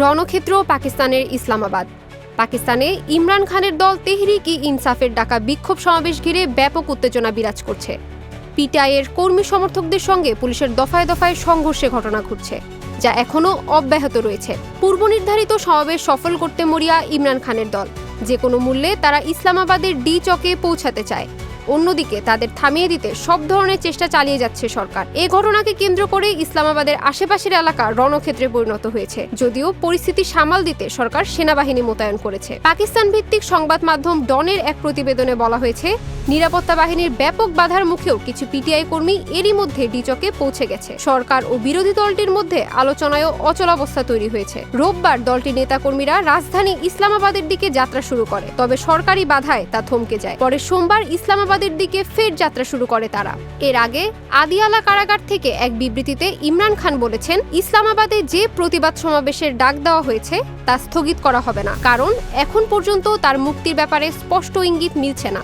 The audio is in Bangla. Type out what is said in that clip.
রণক্ষেত্র পাকিস্তানের ইসলামাবাদ। পাকিস্তানে ইমরান খানের দল তেহরিক ই ইনসাফের ডাকা বিক্ষোভ সমাবেশ ঘিরে ব্যাপক উত্তেজনা বিরাজ করছে। পিটিআইয়ের কর্মী সমর্থকদের সঙ্গে পুলিশের দফায় দফায় সংঘর্ষে ঘটনা ঘটছে, যা এখনও অব্যাহত রয়েছে। পূর্ব নির্ধারিত সমাবেশ সফল করতে মরিয়া ইমরান খানের দল। যে কোনো মূল্যে তারা ইসলামাবাদের ডি চকে পৌঁছাতে চায়। অন্যদিকে তাদের থামিয়ে দিতে সব ধরনের চেষ্টা চালিয়ে যাচ্ছে সরকার। এ ঘটনাকে কেন্দ্র করে ইসলামাবাদের আশেপাশের এলাকা রণক্ষেত্রে পরিণত হয়েছে। যদিও পরিস্থিতি সামাল দিতে সরকার সেনাবাহিনী মোতায়েন করেছে। পাকিস্তান ভিত্তিক সংবাদ মাধ্যম ডনের এক প্রতিবেদনে বলা হয়েছে, নিরাপত্তা বাহিনীর ব্যাপক বাধার মুখেও কিছু পিটিআই কর্মী এরই মধ্যে ডিচকে পৌঁছে গেছে। সরকার ও বিরোধী দলটির মধ্যে আলোচনায়ও অচলাবস্থা তৈরি হয়েছে। রোববার দলটির নেতাকর্মীরা রাজধানী ইসলামাবাদের দিকে যাত্রা শুরু করে, তবে সরকারি বাধায় তা থমকে যায়। পরে সোমবার ইসলামাবাদের দিকে ফের যাত্রা শুরু করে তারা। এর আগে আদিয়ালা কারাগার থেকে এক বিবৃতিতে ইমরান খান বলেছেন, ইসলামাবাদে যে প্রতিবাদ সমাবেশের ডাক দেওয়া হয়েছে, তা স্থগিত করা হবে না। কারণ এখন পর্যন্ত তার মুক্তির ব্যাপারে স্পষ্ট ইঙ্গিত মিলছে না।